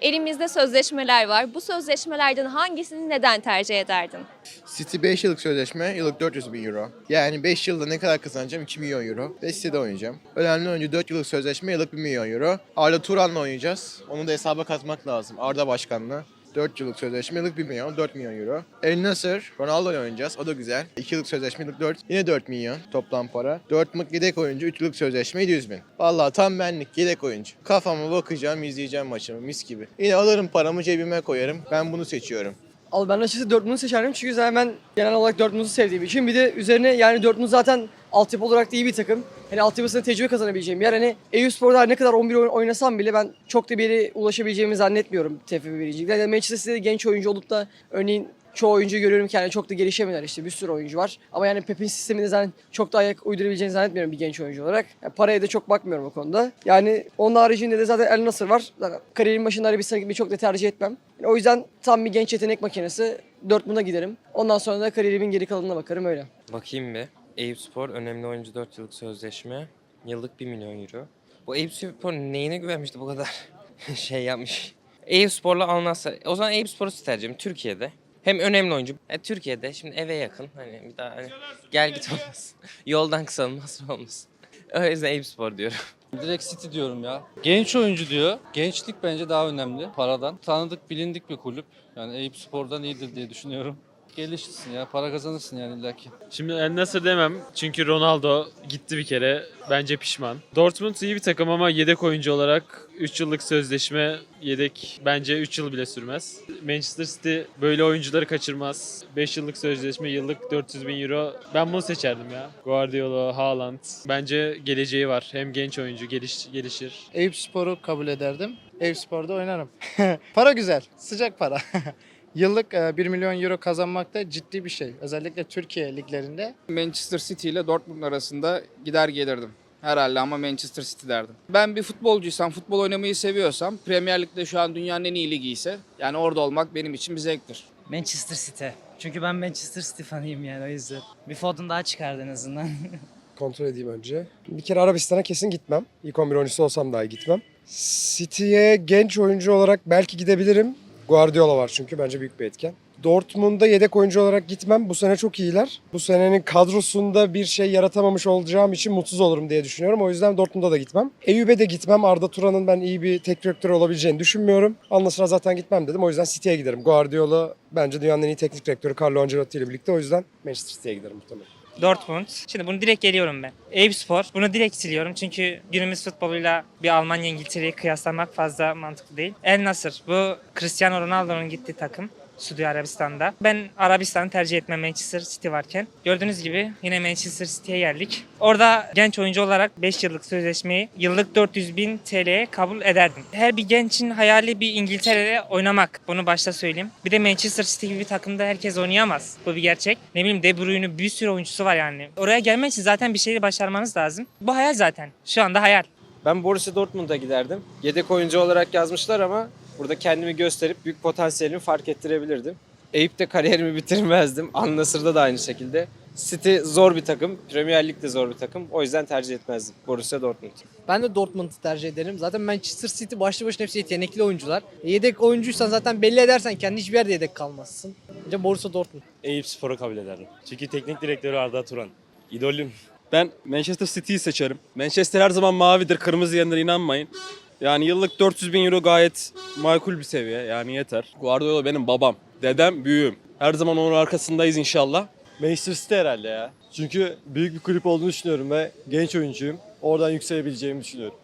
Elimizde sözleşmeler var. Bu sözleşmelerden hangisini neden tercih ederdin? City 5 yıllık sözleşme, yıllık 400 bin euro. Yani 5 yılda ne kadar kazanacağım? 2 milyon euro. Ve City'de oynayacağım. Önemli oyuncu 4 yıllık sözleşme, yıllık 1 milyon euro. Arda Turan'la oynayacağız. Onu da hesaba katmak lazım. Arda Başkan'la. 4 yıllık sözleşme, yıllık 1 milyon, 4 milyon euro. El Nasır, Ronaldo'yla oynayacağız. O da güzel. 2 yıllık sözleşme, yıllık 4. Yine 4 milyon toplam para. 4 mık yedek oyuncu, 3 yıllık sözleşme 700 bin. Vallahi tam benlik yedek oyuncu. Kafama bakacağım, izleyeceğim maçımı mis gibi. Yine alırım paramı cebime koyarım. Ben bunu seçiyorum. Al ben açıkçası Dortmund'u seçerdim çünkü zaten ben genel olarak Dortmund'u sevdiğim için bir de üzerine yani Dortmund zaten altyapı olarak da iyi bir takım. Hani altyapısında tecrübe kazanabileceğim bir yer. Hani Eyüpspor'da ne kadar 11 oyun oynasam bile ben çok da bir yere ulaşabileceğimi zannetmiyorum TFF birincilikte. Yani Manchester City'de genç oyuncu olup da örneğin çoğu oyuncu görüyorum ki yani çok da gelişemediler işte bir sürü oyuncu var. Ama yani Pep'in sisteminde zaten çok da ayak uydurabileceğini zannetmiyorum bir genç oyuncu olarak. Yani paraya da çok bakmıyorum o konuda. Yani onun haricinde de zaten El Nasır var. Zaten kariyerin başında Arabistan'a gitmeyi çok da tercih etmem. Yani o yüzden tam bir genç yetenek makinesi. Dortmund'a giderim. Ondan sonra da kariyerimin geri kalanına bakarım öyle. Bakayım bir. Eyüpspor önemli oyuncu 4 yıllık sözleşme. Yıllık 1 milyon euro. Bu Eyüpspor neyine güvenmişti bu kadar şey yapmış. Eyüpspor'la almazsa o zaman Eyüpspor'u tercihim Türkiye'de. Hem önemli oyuncu. E, Türkiye'de şimdi eve yakın. Hani bir daha hani gel git olmasın. Yoldan kısalmaz olmasın. O yüzden Eyüpspor diyorum. Direkt City diyorum ya. Genç oyuncu diyor. Gençlik bence daha önemli paradan. Tanıdık, bilindik bir kulüp. Yani Eyüp Spor'dan iyidir diye düşünüyorum. Gelişirsin ya, para kazanırsın yani illaki. Şimdi El Nasır demem çünkü Ronaldo gitti bir kere. Bence pişman. Dortmund iyi bir takım ama yedek oyuncu olarak 3 yıllık sözleşme yedek bence 3 yıl bile sürmez. Manchester City böyle oyuncuları kaçırmaz. 5 yıllık sözleşme yıllık 400 bin euro. Ben bunu seçerdim ya. Guardiola, Haaland. Bence geleceği var. Hem genç oyuncu geliş, gelişir. Eyüp Spor'u kabul ederdim. Eyüp Spor'da oynarım. para güzel, sıcak para. Yıllık e, 1 milyon euro kazanmak da ciddi bir şey. Özellikle Türkiye liglerinde. Manchester City ile Dortmund arasında gider gelirdim. Herhalde ama Manchester City derdim. Ben bir futbolcuysam, futbol oynamayı seviyorsam, Premier Lig'de şu an dünyanın en iyi ligi ise yani orada olmak benim için bir zevktir. Manchester City. Çünkü ben Manchester City fanıyım yani o yüzden. Bir Foden daha çıkardı en azından. kontrol edeyim önce. Bir kere Arabistan'a kesin gitmem. İlk 11 oyuncusu olsam dahi gitmem. City'ye genç oyuncu olarak belki gidebilirim. Guardiola var çünkü bence büyük bir etken. Dortmund'a yedek oyuncu olarak gitmem. Bu sene çok iyiler. Bu senenin kadrosunda bir şey yaratamamış olacağım için mutsuz olurum diye düşünüyorum. O yüzden Dortmund'a da gitmem. Eyüp'e de gitmem. Arda Turan'ın ben iyi bir teknik direktör olabileceğini düşünmüyorum. Anlasına zaten gitmem dedim. O yüzden City'ye giderim. Guardiola bence dünyanın en iyi teknik direktörü Carlo Ancelotti ile birlikte. O yüzden Manchester City'ye giderim muhtemelen. Dortmund. Şimdi bunu direkt geliyorum ben. Eyüpspor. Bunu direkt siliyorum çünkü günümüz futboluyla bir Almanya İngiltere'yi kıyaslamak fazla mantıklı değil. El Nasır. Bu Cristiano Ronaldo'nun gittiği takım. Suudi Arabistan'da. Ben Arabistan'ı tercih etmem Manchester City varken. Gördüğünüz gibi yine Manchester City'ye geldik. Orada genç oyuncu olarak 5 yıllık sözleşmeyi yıllık 400 bin TL'ye kabul ederdim. Her bir gençin hayali bir İngiltere'de oynamak. Bunu başta söyleyeyim. Bir de Manchester City gibi bir takımda herkes oynayamaz. Bu bir gerçek. Ne bileyim De Bruyne'ün bir sürü oyuncusu var yani. Oraya gelmek için zaten bir şeyi başarmanız lazım. Bu hayal zaten. Şu anda hayal. Ben Borussia Dortmund'a giderdim. Yedek oyuncu olarak yazmışlar ama burada kendimi gösterip büyük potansiyelimi fark ettirebilirdim. Eyüp'te kariyerimi bitirmezdim. Al Nassr'da da aynı şekilde. City zor bir takım. Premier Lig de zor bir takım. O yüzden tercih etmezdim. Borussia Dortmund. Ben de Dortmund'u tercih ederim. Zaten Manchester City başlı başına hepsi yetenekli oyuncular. Yedek oyuncuysan zaten belli edersen kendi hiçbir yerde yedek kalmazsın. Bence Borussia Dortmund. Eyüp Spor'u kabul ederdim. Çünkü teknik direktörü Arda Turan. İdolüm. Ben Manchester City'yi seçerim. Manchester her zaman mavidir, kırmızı yenilere inanmayın. Yani yıllık 400 bin euro gayet makul bir seviye. Yani yeter. Guardiola benim babam, dedem, büyüğüm. Her zaman onun arkasındayız inşallah. Manchester City herhalde ya. Çünkü büyük bir kulüp olduğunu düşünüyorum ve genç oyuncuyum. Oradan yükselebileceğimi düşünüyorum.